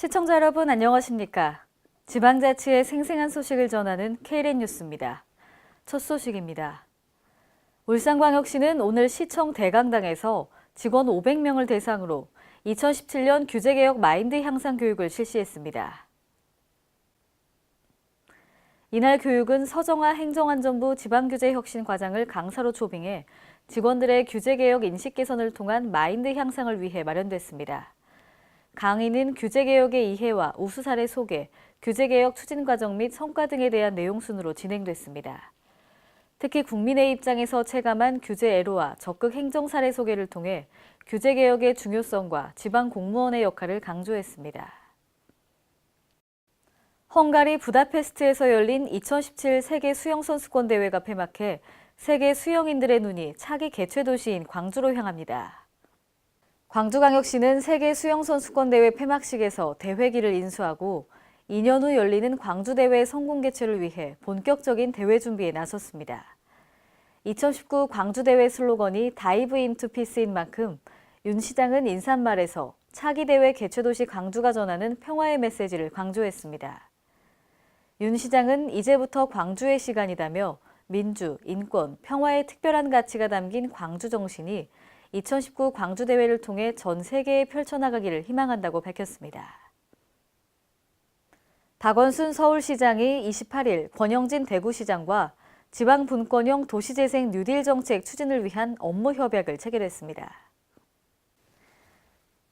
시청자 여러분 안녕하십니까? 지방자치의 생생한 소식을 전하는 KLN 뉴스입니다. 첫 소식입니다. 울산광역시는 오늘 시청 대강당에서 직원 500명을 대상으로 2017년 규제개혁 마인드 향상 교육을 실시했습니다. 이날 교육은 서정아 행정안전부 지방규제혁신과장을 강사로 초빙해 직원들의 규제개혁 인식 개선을 통한 마인드 향상을 위해 마련됐습니다. 강의는 규제개혁의 이해와 우수 사례 소개, 규제개혁 추진 과정 및 성과 등에 대한 내용 순으로 진행됐습니다. 특히 국민의 입장에서 체감한 규제 애로와 적극 행정 사례 소개를 통해 규제 개혁의 중요성과 지방 공무원의 역할을 강조했습니다. 헝가리 부다페스트에서 열린 2017 세계 수영 선수권 대회가 폐막해 세계 수영인들의 눈이 차기 개최 도시인 광주로 향합니다. 광주광역시는 세계 수영선수권 대회 폐막식에서 대회기를 인수하고 2년 후 열리는 광주대회 성공 개최를 위해 본격적인 대회 준비에 나섰습니다. 2019 광주대회 슬로건이 다이브 인투 피스인 만큼 윤 시장은 인사말에서 차기 대회 개최 도시 광주가 전하는 평화의 메시지를 강조했습니다. 윤 시장은 이제부터 광주의 시간이다며 민주, 인권, 평화의 특별한 가치가 담긴 광주 정신이 2019 광주 대회를 통해 전 세계에 펼쳐나가기를 희망한다고 밝혔습니다. 박원순 서울시장이 28일 권영진 대구시장과 지방 분권형 도시재생 뉴딜 정책 추진을 위한 업무 협약을 체결했습니다.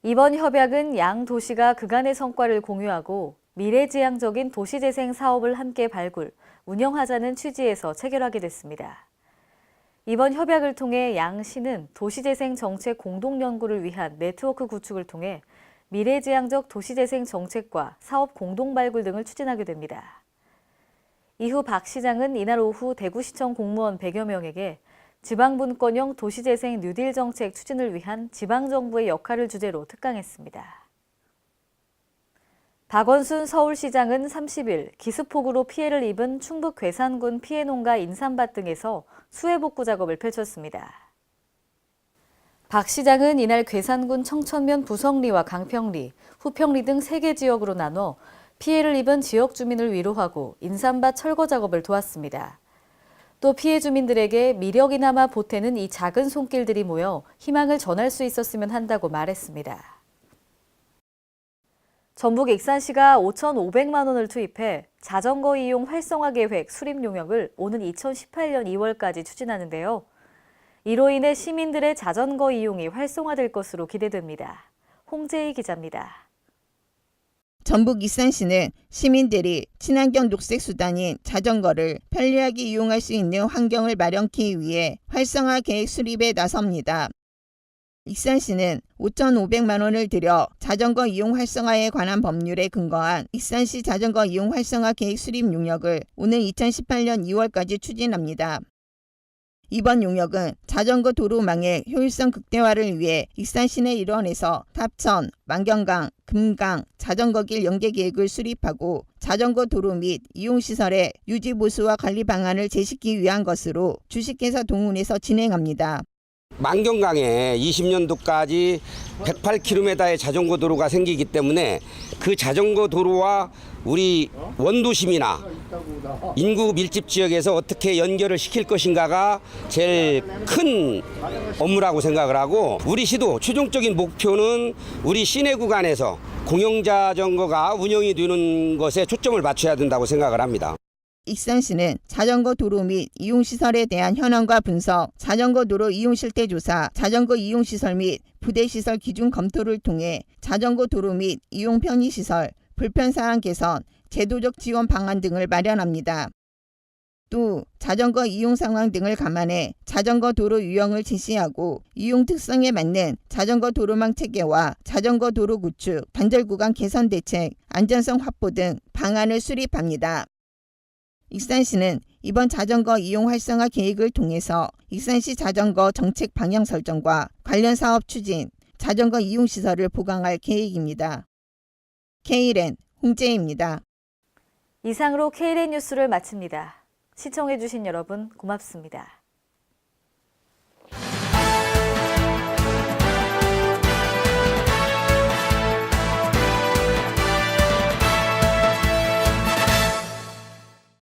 이번 협약은 양 도시가 그간의 성과를 공유하고 미래지향적인 도시재생 사업을 함께 발굴, 운영하자는 취지에서 체결하게 됐습니다. 이번 협약을 통해 양 시는 도시재생 정책 공동 연구를 위한 네트워크 구축을 통해 미래지향적 도시재생 정책과 사업 공동 발굴 등을 추진하게 됩니다. 이후 박 시장은 이날 오후 대구시청 공무원 100여 명에게 지방분권형 도시재생 뉴딜 정책 추진을 위한 지방정부의 역할을 주제로 특강했습니다. 박원순 서울시장은 30일 기습폭우로 피해를 입은 충북 괴산군 피해 농가 인삼밭 등에서 수해 복구 작업을 펼쳤습니다. 박 시장은 이날 괴산군 청천면 부성리와 강평리, 후평리 등 3개 지역으로 나눠 피해를 입은 지역 주민을 위로하고 인삼밭 철거 작업을 도왔습니다. 또 피해 주민들에게 미력이나마 보태는 이 작은 손길들이 모여 희망을 전할 수 있었으면 한다고 말했습니다. 전북 익산시가 5,500만 원을 투입해 자전거 이용 활성화 계획 수립 용역을 오는 2018년 2월까지 추진하는데요. 이로 인해 시민들의 자전거 이용이 활성화될 것으로 기대됩니다. 홍재희 기자입니다. 전북 이산시는 시민들이 친환경 녹색 수단인 자전거를 편리하게 이용할 수 있는 환경을 마련하기 위해 활성화 계획 수립에 나섭니다. 익산 시는 5,500만 원을 들여 자전거 이용 활성화에 관한 법률에 근거한 익산시 자전거 이용 활성화 계획 수립 용역을 오는 2018년 2월까지 추진합니다. 이번 용역은 자전거 도로망의 효율성 극대화를 위해 익산 시내 일원에서 탑천, 만경강, 금강 자전거길 연계 계획을 수립하고 자전거 도로 및 이용시설의 유지 보수와 관리 방안을 제시하기 위한 것으로 주식회사 동훈에서 진행합니다. 만경강에 20년도까지 108km의 자전거 도로가 생기기 때문에 그 자전거 도로와 우리 원도심이나 인구 밀집 지역에서 어떻게 연결을 시킬 것인가가 제일 큰 업무라고 생각을 하고 우리 시도 최종적인 목표는 우리 시내 구간에서 공영자전거가 운영이 되는 것에 초점을 맞춰야 된다고 생각을 합니다. 익산시는 자전거 도로 및 이용시설에 대한 현황과 분석, 자전거 도로 이용 실태 조사, 자전거 이용 시설 및 부대 시설 기준 검토를 통해 자전거 도로 및 이용 편의 시설, 불편 사항 개선, 제도적 지원 방안 등을 마련합니다. 또 자전거 이용 상황 등을 감안해 자전거 도로 유형을 제시하고 이용 특성에 맞는 자전거 도로망 체계와 자전거 도로 구축, 단절 구간 개선 대책, 안전성 확보 등 방안을 수립합니다. 익산시는 이번 자전거 이용 활성화 계획을 통해서 익산시 자전거 정책 방향 설정과 관련 사업 추진, 자전거 이용 시설을 보강할 계획입니다. KLN 홍재입니다. 이상으로 KLN 뉴스를 마칩니다. 시청해주신 여러분 고맙습니다.